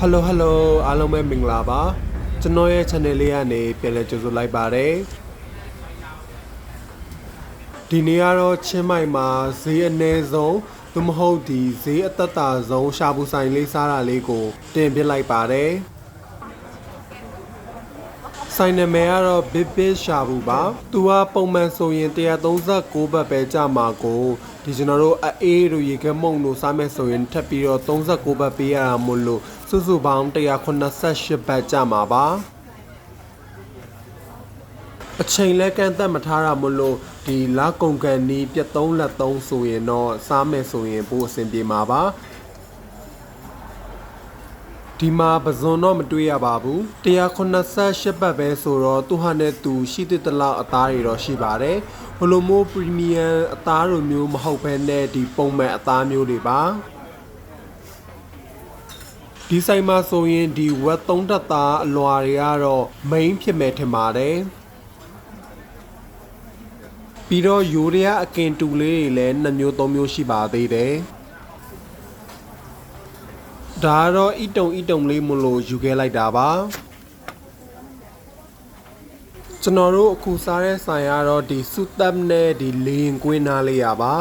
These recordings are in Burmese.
ဟယ်လိုဟယ်လိုအားလုံးပဲမင်္ဂလာပါကျွန်တော်ရဲ့ channel လေးကနေပြန်လည်ကြိုဆိုလိုက်ပါတယ်ဒီနေ့ကတော့ချင်းမိုင်မှာဈေးအနည်းဆုံးသို့မဟုတ်ဒီဈေးအသက်တာဆုံးရှာပူဆိုင်လေးစားတာလေးကိုတင်ပြလိုက်ပါတယ် ဆိုင်နာမည်ကတော့ Big Big ရှာဘူးပါ။သူကပုံမှန်ဆိုရင်139ဘတ်ပဲကြမှာကိုဒီကျွန်တော်တို့အေးတို့ရေခဲမုံတို့စားမယ်ဆိုရင်ထပ်ပြီးတော့39ဘတ်ပေးရတာမို့လို့စုစုပေါင်း188ဘတ်ကြမှာပါ။အချိန်လဲကန့်သက်မထားတာမို့လို့ဒီလာကုန်ကန်နီးပြတ်သုံးလက်သုံးဆိုရင်တော့စားမယ်ဆိုရင်ပိုအဆင်ပြေမှာပါ။ ဒီမှာပဇွန်တော့မတွေ့ရပါဘူး188ဘတ်ပဲဆိုတော့သူဟာနဲ့သူရှိသည့်တလောက်အသားတွေတော့ရှိပါတယ်ဘလိုမျိုးပရီမီယံအသားလိုမျိုးမဟုတ်ဘဲနဲ့ဒီပုံမှန်အသားမျိုးတွေပါဒီဆိုင်မှာဆိုရင်ဒီဝက်သုံးတက်သားအလွာတွေကတော့ main ဖြစ်မယ်ထင်ပါတယ်ပြီးတော့ယူရီးယားအကင်တူလေးတွေလည်းနှစ်မျိုးသုံးမျိုးရှိပါသေးတယ် ဒါကတော့အီတုံအီတုံလေးမလို့ယူခဲ့လိုက်တာပါကျွန်တော်တို့အခုစားတဲ့ဆိုင်ကတော့ဒီစုတပ်နဲ့ဒီလေရင်ကွင်းနားလေးရပါ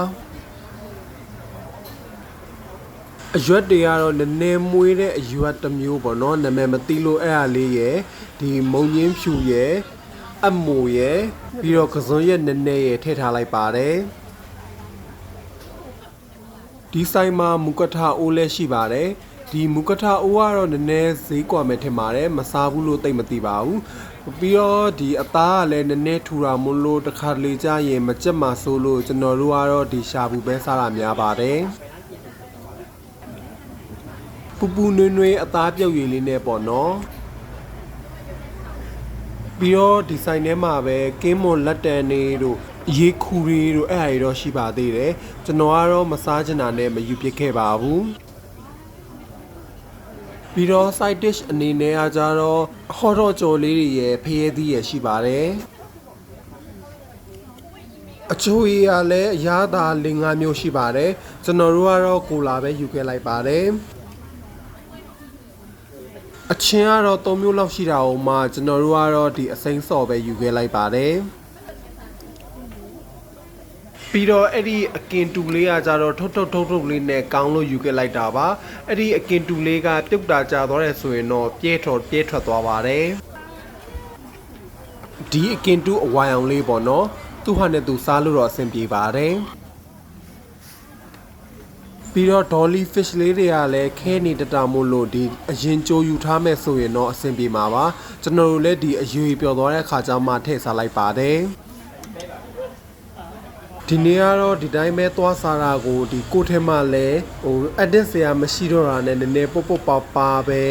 အရွက်တွေကတော့နည်းနည်းမွေးတဲ့အရွက်တစ်မျိုးပေါ့နော်နာမည်မသိလို့အဲ့အားလေးရယ်ဒီမုံညင်းဖြူရယ်အမိုရယ်ပြီးတော့ကစွန်ရက်နည်းနည်းရယ်ထည့်ထားလိုက်ပါတယ်ဒီဆိုင်မှာမူကထအိုးလည်းရှိပါတယ် ဒီမူကထအိုးကတော့နည်းနည်းဈေးကွာမယ်ထင်ပါတယ်မစားဘူးလို့သိမသိပါဘူးပြီးတော့ဒီအသားကလည်းနည်းနည်းထူတာမလို့တစ်ခါတလေကြာရင်မကြက်မှဆိုးလို့ကျွန်တော်တို့ကတော့ဒီရှာဘူးပဲစားတာများပါတယ်ပူပူနွေ့နွေ့အသားပြုတ်ရည်လေးနဲ့ပေါ့နော်ပြီးတော့ဒီဆိုင်ထဲမှာပဲကင်းမွန်လက်တန်နေတို့ရေခူရီတို့အဲ့အရာတွေတော့ရှိပါသေးတယ်ကျွန်တော်ကတော့မစားချင်တာနဲ့မယူပစ်ခဲ့ပါဘူး ပြီးတော့ side dish အနေနဲ့ကကြတော့ hot dog ကြော်လေးတွေရယ်ဖရဲသီးရယ်ရှိပါတယ်အချိုးရည်ကလည်းအရသာလင်္ကာမျိုးရှိပါတယ်ကျွန်တော်တို့ကတော့ကိုလာပဲယူခဲ့လိုက်ပါတယ်အချင်းကတော့၃မျိုးလောက်ရှိတာအောင်မှကျွန်တော်တို့ကတော့ဒီအစိမ်းစော်ပဲယူခဲ့လိုက်ပါတယ် ပြီးတော့အဲ့ဒီအကင်တူလေးကကြတော့ထုတ်ထုတ်ထုတ်ထုတ်လေးနဲ့ကောင်းလို့ယူခဲ့လိုက်တာပါအဲ့ဒီအကင်တူလေးကပြုတ်တာကြသွားတယ်ဆိုရင်တော့ပြဲထော်ပြဲထွက်သွားပါတယ်ဒီအကင်တူအဝိုင်အောင်လေးပေါ့နော်သူ့ဟာနဲ့သူစားလို့တော့အဆင်ပြေပါတယ်ပြီးတော့ dolly fish လေးတွေကလည်းခဲနေတတာမို့လို့ဒီအရင်ကြိုးယူထားမဲ့ဆိုရင်တော့အဆင်ပြေမှာပါကျွန်တော်တို့လည်းဒီအရွေပျော်သွားတဲ့ခါကျမှထည့်စားလိုက်ပါတယ် ဒီနေ့ကတော့ဒီတိုင်းပဲသွားစားတာကိုဒီကိုထဲမှာလဲဟို edit ဆရာမရှိတော့တာနဲ့နည်းနည်းပုတ်ပုတ်ပါပါပဲ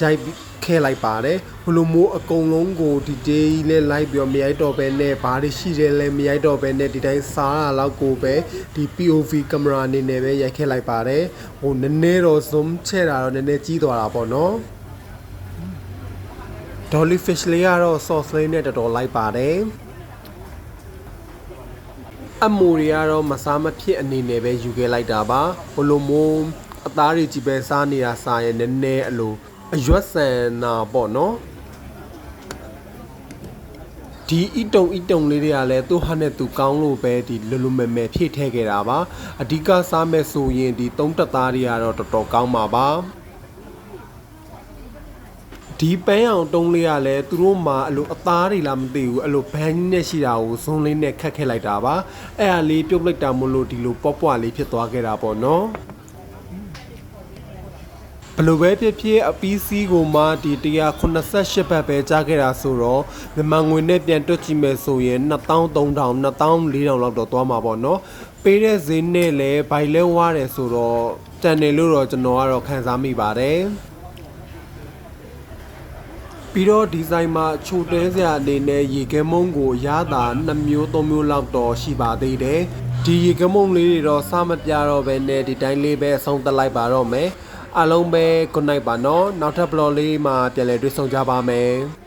ရိုက်ခဲလိုက်ပါတယ်ဘလိုမျိုးအကုန်လုံးကိုဒီ day လဲလိုက်ပြီးတော့မရိုက်တော့ပဲနဲ့ဘာတွေရှိတယ်လဲမရိုက်တော့ပဲနဲ့ဒီတိုင်းစားတာလောက်ကိုပဲဒီ POV ကင်မရာအနေနဲ့ပဲရိုက်ခဲလိုက်ပါတယ်ဟိုနည်းနည်းတော့ zoom ချဲ့တာတော့နည်းနည်းကြီးသွားတာပေါ့နော် Dolly Fish လေးကတော့ sauce လေးနဲ့တော်တော်လိုက်ပါတယ် အမူတွေကတော့မစားမဖြစ်အနေနဲ့ပဲယူခဲ့လိုက်တာပါဘလိုမိုးအသားတွေကြီးပဲစားနေတာစားရင်နည်းနည်းအလိုအရွက်ဆန်နာပေါ့နော်ဒီအီတုံအီတုံလေးတွေကလည်းသူ့ဟာနဲ့သူကောင်းလို့ပဲဒီလွလွမဲမဲဖြည့်ထည့်ခဲ့တာပါအဓိကစားမဲ့ဆိုရင်ဒီသုံးတက်သားတွေကတော့တော်တော်ကောင်းပါပါ ဒီပန်းအောင်တုံးလေးကလည်းသူတို့မှာအလိုအသားတွေလားမသိဘူးအလိုဘန်းကြီးနဲ့ရှိတာကိုဇွန်းလေးနဲ့ခတ်ခဲ့လိုက်တာပါအဲ့ဒါလေးပြုတ်လိုက်တာမို့လို့ဒီလိုပေါ့ပွားလေးဖြစ်သွားခဲ့တာပေါ့နော်ဘလို့ပဲဖြစ်ဖြစ်အပီးစီးကိုမှဒီ188ဘတ်ပဲကြားခဲ့တာဆိုတော့မြန်မာငွေနဲ့ပြန်တွက်ကြည့်မယ်ဆိုရင်2300 2400လောက်တော့သွားမှာပေါ့နော်ပေးတဲ့ဈေးနဲ့လည်းဘိုင်လဲဝါတယ်ဆိုတော့တန်တယ်လို့တော့ကျွန်တော်ကတော့ခံစားမိပါတယ် ပြီးတော့ဒီဇိုင်းမှာချိုတဲစရာအနေနဲ့ရေခဲမုံကိုရတာ2မျိုး3မျိုးလောက်တော့ရှိပါသေးတယ်ဒီရေခဲမုံလေးတွေတော့စားမပြတော့ပဲနဲ့ဒီတိုင်းလေးပဲအဆုံးသတ်လိုက်ပါတော့မယ်အားလုံးပဲ good night ပါနော်နောက်ထပ် blog လေးမှာပြန်လည်တွေ့ဆုံကြပါမယ်